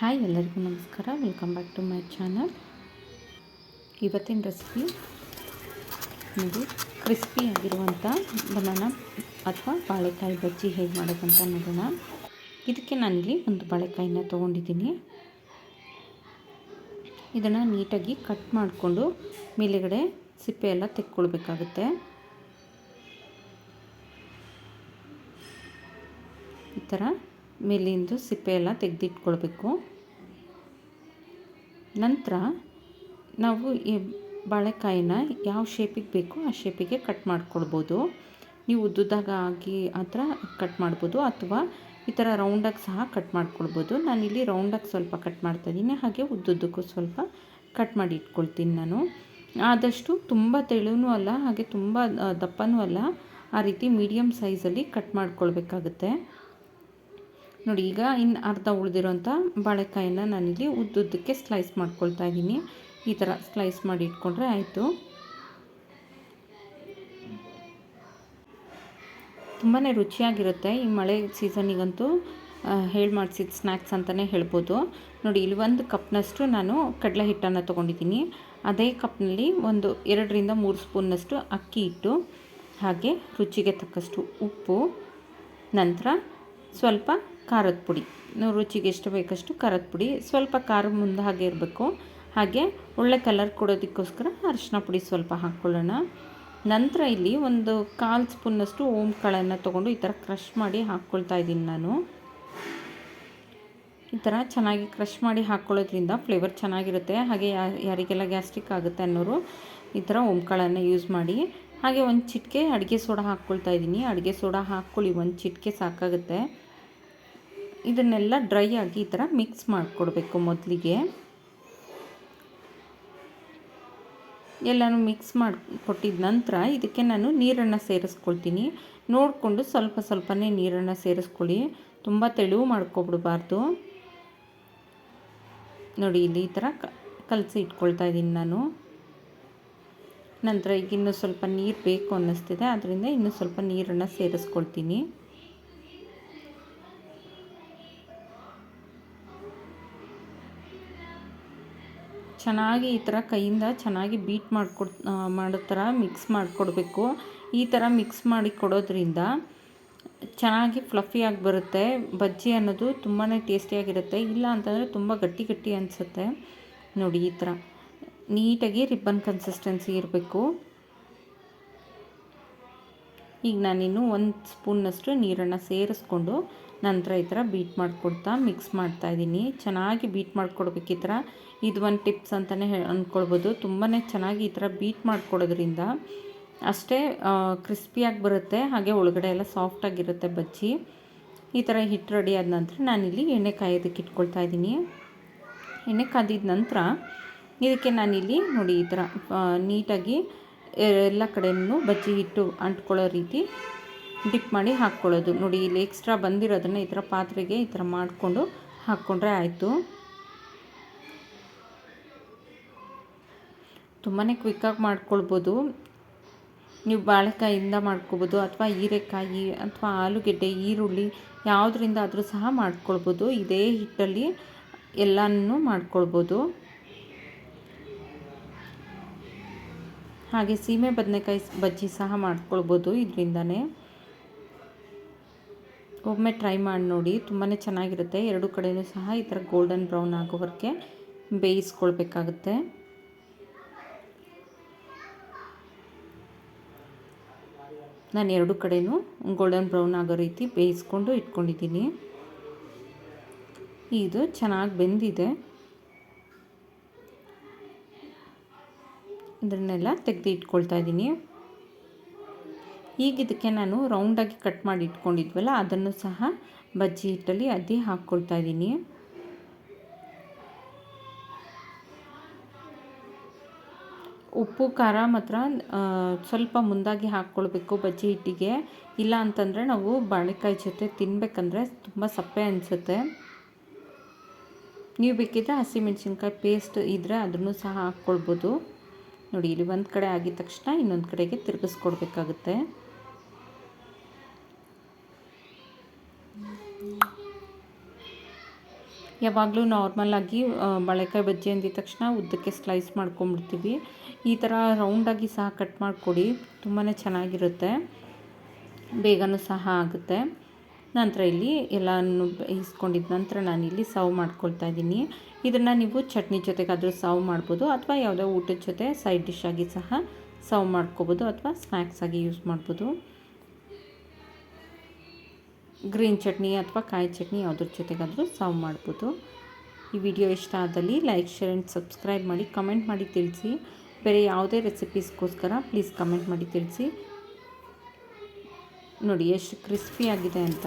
Hi, ಎಲ್ಲರಿಗೂ ನಮಸ್ಕಾರ. Welcome back to my channel ಇವತ್ತಿನ ರೆಸಿಪಿ ನೀವು ಕ್ರಿಸ್ಪಿ ಆಗಿರುವಂಥ ಬನಾನ ಅಥವಾ ಬಾಳೆಕಾಯಿ ಬಜ್ಜಿ ಹೇಗೆ ಮಾಡೋದಂತ ನೋಡೋಣ. ಇದಕ್ಕೆ ನಾನಿಲ್ಲಿ ಒಂದು ಬಾಳೆಕಾಯಿನ ತೊಗೊಂಡಿದ್ದೀನಿ. ಇದನ್ನು ನೀಟಾಗಿ ಕಟ್ ಮಾಡಿಕೊಂಡು ಮೇಲುಗಡೆ ಸಿಪ್ಪೆ ಎಲ್ಲ ತೆಕ್ಕೊಳ್ಬೇಕಾಗುತ್ತೆ. ಈ ಥರ ಮೇಲಿಂದು ಸಿಪ್ಪೆ ಎಲ್ಲ ತೆಗೆದಿಟ್ಕೊಳ್ಬೇಕು. ನಂತರ ನಾವು ಈ ಬಾಳೆಕಾಯಿನ ಯಾವ ಶೇಪಿಗೆ ಬೇಕೋ ಆ ಶೇಪಿಗೆ ಕಟ್ ಮಾಡ್ಕೊಳ್ಬೋದು. ನೀವು ಉದ್ದುದಾಗ ಆಗಿ ಆ ಥರ ಕಟ್ ಮಾಡ್ಬೋದು ಅಥವಾ ಈ ಥರ ರೌಂಡಾಗಿ ಸಹ ಕಟ್ ಮಾಡ್ಕೊಳ್ಬೋದು. ನಾನಿಲ್ಲಿ ರೌಂಡಾಗಿ ಸ್ವಲ್ಪ ಕಟ್ ಮಾಡ್ತಾಯಿದ್ದೀನಿ ಹಾಗೆ ಉದ್ದುದ್ದಕ್ಕೂ ಸ್ವಲ್ಪ ಕಟ್ ಮಾಡಿ ಇಟ್ಕೊಳ್ತೀನಿ ನಾನು. ಆದಷ್ಟು ತುಂಬ ತೆಳುವೂ ಅಲ್ಲ, ಹಾಗೆ ತುಂಬ ದಪ್ಪನೂ ಅಲ್ಲ, ಆ ರೀತಿ ಮೀಡಿಯಮ್ ಸೈಜಲ್ಲಿ ಕಟ್ ಮಾಡ್ಕೊಳ್ಬೇಕಾಗುತ್ತೆ. ನೋಡಿ, ಈಗ ಇನ್ನು ಅರ್ಧ ಉಳಿದಿರೋಂಥ ಬಾಳೆಕಾಯಿನ ನಾನಿಲ್ಲಿ ಉದ್ದುದ್ದಕ್ಕೆ ಸ್ಲೈಸ್ ಮಾಡ್ಕೊಳ್ತಾ ಇದ್ದೀನಿ. ಈ ಥರ ಸ್ಲೈಸ್ ಮಾಡಿ ಇಟ್ಕೊಂಡ್ರೆ ಆಯಿತು. ತುಂಬಾ ರುಚಿಯಾಗಿರುತ್ತೆ. ಈ ಮಳೆ ಸೀಸನಿಗಂತೂ ಹೇಳಿ ಮಾಡಿಸಿದ ಸ್ನ್ಯಾಕ್ಸ್ ಅಂತಲೇ ಹೇಳ್ಬೋದು. ನೋಡಿ, ಇಲ್ಲಿ ಒಂದು ಕಪ್ನಷ್ಟು ನಾನು ಕಡಲೆ ಹಿಟ್ಟನ್ನು ತೊಗೊಂಡಿದ್ದೀನಿ. ಅದೇ ಕಪ್ನಲ್ಲಿ ಒಂದು ಎರಡರಿಂದ ಮೂರು ಸ್ಪೂನ್ನಷ್ಟು ಅಕ್ಕಿ ಹಿಟ್ಟು, ಹಾಗೆ ರುಚಿಗೆ ತಕ್ಕಷ್ಟು ಉಪ್ಪು, ನಂತರ ಸ್ವಲ್ಪ ಖಾರದ ಪುಡಿ. ನಾವು ರುಚಿಗೆ ಎಷ್ಟು ಬೇಕಷ್ಟು ಖಾರದ ಪುಡಿ. ಸ್ವಲ್ಪ ಖಾರ ಮುಂದೆ ಹಾಗೆ ಇರಬೇಕು. ಹಾಗೆ ಒಳ್ಳೆ ಕಲರ್ ಕೊಡೋದಕ್ಕೋಸ್ಕರ ಅರಿಶಿನ ಪುಡಿ ಸ್ವಲ್ಪ ಹಾಕ್ಕೊಳ್ಳೋಣ ನಂತರ ಇಲ್ಲಿ ಒಂದು ಕಾಲು ಸ್ಪೂನ್ನಷ್ಟು ಓಮ್ ಕಾಳನ್ನು ತೊಗೊಂಡು ಈ ಥರ ಕ್ರಷ್ ಮಾಡಿ ಹಾಕ್ಕೊಳ್ತಾ ಇದ್ದೀನಿ ನಾನು. ಈ ಥರ ಚೆನ್ನಾಗಿ ಕ್ರಷ್ ಮಾಡಿ ಹಾಕ್ಕೊಳ್ಳೋದ್ರಿಂದ ಫ್ಲೇವರ್ ಚೆನ್ನಾಗಿರುತ್ತೆ. ಹಾಗೆ ಯಾರಿಗೆಲ್ಲ ಗ್ಯಾಸ್ಟ್ರಿಕ್ ಆಗುತ್ತೆ ಅನ್ನೋರು ಈ ಥರ ಓಂಕಾಳನ್ನು ಯೂಸ್ ಮಾಡಿ. ಹಾಗೆ ಒಂದು ಚಿಟಿಕೆ ಅಡುಗೆ ಸೋಡಾ ಹಾಕ್ಕೊಳ್ತಾ ಇದ್ದೀನಿ. ಅಡುಗೆ ಸೋಡಾ ಹಾಕ್ಕೊಳ್ಳಿ, ಒಂದು ಚಿಟಿಕೆ ಸಾಕಾಗುತ್ತೆ. ಇದನ್ನೆಲ್ಲ ಡ್ರೈ ಆಗಿ ಈ ಥರ ಮಿಕ್ಸ್ ಮಾಡಿಕೊಡ್ಬೇಕು ಮೊದಲಿಗೆ. ಎಲ್ಲನೂ ಮಿಕ್ಸ್ ಮಾಡಿ ಕೊಟ್ಟಿದ ನಂತರ ಇದಕ್ಕೆ ನಾನು ನೀರನ್ನು ಸೇರಿಸ್ಕೊಳ್ತೀನಿ. ನೋಡಿಕೊಂಡು ಸ್ವಲ್ಪ ಸ್ವಲ್ಪನೇ ನೀರನ್ನು ಸೇರಿಸ್ಕೊಳ್ಳಿ. ತುಂಬ ತೆಳುವು ಮಾಡ್ಕೊಬಿಡಬಾರ್ದು. ನೋಡಿ, ಇಲ್ಲಿ ಈ ಥರ ಕಲಸಿ ಇಟ್ಕೊಳ್ತಾ ಇದ್ದೀನಿ ನಾನು. ನಂತರ ಈಗ ಇನ್ನೂ ಸ್ವಲ್ಪ ನೀರು ಬೇಕು ಅನ್ನಿಸ್ತಿದೆ. ಅದರಿಂದ ಇನ್ನೂ ಸ್ವಲ್ಪ ನೀರನ್ನು ಸೇರಿಸ್ಕೊಳ್ತೀನಿ. ಚೆನ್ನಾಗಿ ಈ ಥರ ಕೈಯಿಂದ ಚೆನ್ನಾಗಿ ಬೀಟ್ ಮಾಡಿಕೊಡ್ ಮಾಡೋ ಥರ ಮಿಕ್ಸ್ ಮಾಡಿಕೊಡ್ಬೇಕು. ಈ ಥರ ಮಿಕ್ಸ್ ಮಾಡಿ ಕೊಡೋದ್ರಿಂದ ಚೆನ್ನಾಗಿ ಫ್ಲಫಿಯಾಗಿ ಬರುತ್ತೆ. ಬಜ್ಜಿ ಅನ್ನೋದು ತುಂಬಾ ಟೇಸ್ಟಿಯಾಗಿರುತ್ತೆ ಇಲ್ಲ ಅಂತಂದರೆ ತುಂಬ ಗಟ್ಟಿ ಗಟ್ಟಿ ಅನಿಸುತ್ತೆ. ನೋಡಿ ಈ ಥರ. ನೀಟಾಗಿ ರಿಬ್ಬನ್ ಕನ್ಸಿಸ್ಟೆನ್ಸಿ ಇರಬೇಕು. ಈಗ ನಾನಿನ್ನು ಒಂದು ಸ್ಪೂನ್ನಷ್ಟು ನೀರನ್ನು ಸೇರಿಸ್ಕೊಂಡು ನಂತರ ಈ ಥರ ಬೀಟ್ ಮಾಡಿಕೊಡ್ತಾ ಮಿಕ್ಸ್ ಮಾಡ್ತಾಯಿದ್ದೀನಿ ಚೆನ್ನಾಗಿ ಬೀಟ್ ಮಾಡಿಕೊಡ್ಬೇಕು ಈ ಥರ. ಇದು ಒಂದು ಟಿಪ್ಸ್ ಅಂತಲೇ ಹೇ, ಅಂದ್ಕೊಳ್ಬೋದು. ತುಂಬಾ ಚೆನ್ನಾಗಿ ಈ ಥರ ಬೀಟ್ ಮಾಡಿಕೊಡೋದ್ರಿಂದ ಅಷ್ಟೇ ಕ್ರಿಸ್ಪಿಯಾಗಿ ಬರುತ್ತೆ, ಹಾಗೆ ಒಳಗಡೆ ಎಲ್ಲ ಸಾಫ್ಟಾಗಿರುತ್ತೆ ಬಜ್ಜಿ. ಈ ಥರ ಹಿಟ್ಟು ರೆಡಿ ಆದ ನಂತರ ನಾನಿಲ್ಲಿ ಎಣ್ಣೆ ಕಾಯೋದಕ್ಕೆ ಇಟ್ಕೊಳ್ತಾ ಇದ್ದೀನಿ. ಎಣ್ಣೆ ಕಾದಿದ ನಂತರ ಇದಕ್ಕೆ ನಾನಿಲ್ಲಿ ನೋಡಿ ಈ ಥರ ನೀಟಾಗಿ ಎಲ್ಲ ಕಡೆಯೂ ಬಜ್ಜಿ ಹಿಟ್ಟು ಅಂಟ್ಕೊಳ್ಳೋ ರೀತಿ ಡಿಪ್ ಮಾಡಿ ಹಾಕ್ಕೊಳ್ಳೋದು. ನೋಡಿ, ಇಲ್ಲಿ ಎಕ್ಸ್ಟ್ರಾ ಬಂದಿರೋದನ್ನು ಈ ಥರ ಪಾತ್ರೆಗೆ ಈ ಥರ ಮಾಡಿಕೊಂಡು ಹಾಕ್ಕೊಂಡ್ರೆ ಆಯಿತು. ತುಂಬಾ ಕ್ವಿಕ್ಕಾಗಿ ಮಾಡ್ಕೊಳ್ಬೋದು. ನೀವು ಬಾಳೆಕಾಯಿಂದ ಮಾಡ್ಕೊಬೋದು ಅಥವಾ ಹೀರೆಕಾಯಿ ಅಥವಾ ಆಲೂಗೆಡ್ಡೆ, ಈರುಳ್ಳಿ ಯಾವುದರಿಂದ ಆದರೂ ಸಹ ಮಾಡ್ಕೊಳ್ಬೋದು. ಇದೇ ಹಿಟ್ಟಲ್ಲಿ ಎಲ್ಲನೂ ಮಾಡ್ಕೊಳ್ಬೋದು. ಹಾಗೆ ಸೀಮೆ ಬದನೆಕಾಯಿ ಬಜ್ಜಿ ಸಹ ಮಾಡ್ಕೊಳ್ಬೋದು ಇದರಿಂದನೇ. ಒಮ್ಮೆ ಟ್ರೈ ಮಾಡಿ ನೋಡಿ ತುಂಬಾ ಚೆನ್ನಾಗಿರುತ್ತೆ. ಎರಡು ಕಡೆಯೂ ಸಹ ಈ ಥರ ಗೋಲ್ಡನ್ ಬ್ರೌನ್ ಆಗೋವರೆಗೆ ಬೇಯಿಸ್ಕೊಳ್ಬೇಕಾಗುತ್ತೆ. ನಾನು ಎರಡು ಕಡೆಯೂ ಗೋಲ್ಡನ್ ಬ್ರೌನ್ ಆಗೋ ರೀತಿ ಬೇಯಿಸ್ಕೊಂಡು ಇಟ್ಕೊಂಡಿದ್ದೀನಿ. ಇದು ಚೆನ್ನಾಗಿ ಬೆಂದಿದೆ. ಇದನ್ನೆಲ್ಲ ತೆಗೆದು ಇಟ್ಕೊಳ್ತಾ ಇದ್ದೀನಿ. ಈಗ ಇದಕ್ಕೆ ನಾನು ರೌಂಡಾಗಿ ಕಟ್ ಮಾಡಿ ಇಟ್ಕೊಂಡಿದ್ವಲ್ಲ, ಅದನ್ನು ಸಹ ಬಜ್ಜಿ ಹಿಟ್ಟಲ್ಲಿ ಅದ್ದಿ ಹಾಕ್ಕೊಳ್ತಾ ಇದ್ದೀನಿ. ಉಪ್ಪು, ಖಾರ ಮಾತ್ರ ಸ್ವಲ್ಪ ಮುಂದಾಗಿ ಹಾಕ್ಕೊಳ್ಬೇಕು ಬಜ್ಜಿ ಹಿಟ್ಟಿಗೆ. ಇಲ್ಲ ಅಂತಂದರೆ ನಾವು ಬಾಳೆಕಾಯಿ ಜೊತೆ ತಿನ್ನಬೇಕಂದ್ರೆ ತುಂಬ ಸಪ್ಪೆ ಅನಿಸುತ್ತೆ. ನೀವು ಬೇಕಿದ್ರೆ ಹಸಿಮೆಣಸಿನ್ಕಾಯಿ ಪೇಸ್ಟ್ ಇದ್ದರೆ ಅದನ್ನು ಸಹ ಹಾಕ್ಕೊಳ್ಬೋದು. ನೋಡಿ, ಇಲ್ಲಿ ಒಂದು ಕಡೆ ಆಗಿದ ತಕ್ಷಣ ಇನ್ನೊಂದು ಕಡೆಗೆ ತಿರುಗಿಸ್ಕೊಡ್ಬೇಕಾಗುತ್ತೆ. ಯಾವಾಗಲೂ ನಾರ್ಮಲಾಗಿ ಬಾಳೆಕಾಯಿ ಬಜ್ಜಿ ಅಂದಿದ ತಕ್ಷಣ ಉದ್ದಕ್ಕೆ ಸ್ಲೈಸ್ ಮಾಡ್ಕೊಂಬಿಡ್ತೀವಿ ಈ ಥರ ರೌಂಡಾಗಿ ಸಹ ಕಟ್ ಮಾಡಿಕೊಡಿ ತುಂಬಾ ಚೆನ್ನಾಗಿರುತ್ತೆ. ಬೇಗನೂ ಸಹ ಆಗುತ್ತೆ. ನಂತರ ಇಲ್ಲಿ ಎಲ್ಲನೂ ಬೇಯಿಸ್ಕೊಂಡಿದ್ದ ನಂತರ ನಾನಿಲ್ಲಿ ಸರ್ವ್ ಮಾಡ್ಕೊಳ್ತಾ ಇದ್ದೀನಿ. ಇದನ್ನು ನೀವು ಚಟ್ನಿ ಜೊತೆಗಾದರೂ ಸರ್ವ್ ಮಾಡ್ಬೋದು ಅಥವಾ ಯಾವುದೋ ಊಟದ ಜೊತೆ ಸೈಡ್ ಡಿಶ್ ಆಗಿ ಸಹ ಸರ್ವ್ ಮಾಡ್ಕೋಬೋದು ಅಥವಾ ಸ್ನ್ಯಾಕ್ಸ್ ಆಗಿ ಯೂಸ್ ಮಾಡ್ಬೋದು. ಗ್ರೀನ್ ಚಟ್ನಿ ಅಥವಾ ಕಾಯಿ ಚಟ್ನಿ ಯಾವುದ್ರ ಜೊತೆಗಾದರೂ ಸರ್ವ್ ಮಾಡ್ಬೋದು. ಈ ವಿಡಿಯೋ ಇಷ್ಟ ಆದಲ್ಲಿ ಲೈಕ್ ಶೇರ್ ಆ್ಯಂಡ್ ಸಬ್ಸ್ಕ್ರೈಬ್ ಮಾಡಿ ಕಮೆಂಟ್ ಮಾಡಿ ತಿಳಿಸಿ. ಬೇರೆ ಯಾವುದೇ ರೆಸಿಪೀಸ್ಗೋಸ್ಕರ ಪ್ಲೀಸ್ ಕಮೆಂಟ್ ಮಾಡಿ ತಿಳಿಸಿ. ನೋಡಿ ಎಷ್ಟು ಕ್ರಿಸ್ಪಿ ಆಗಿದೆ ಅಂತ.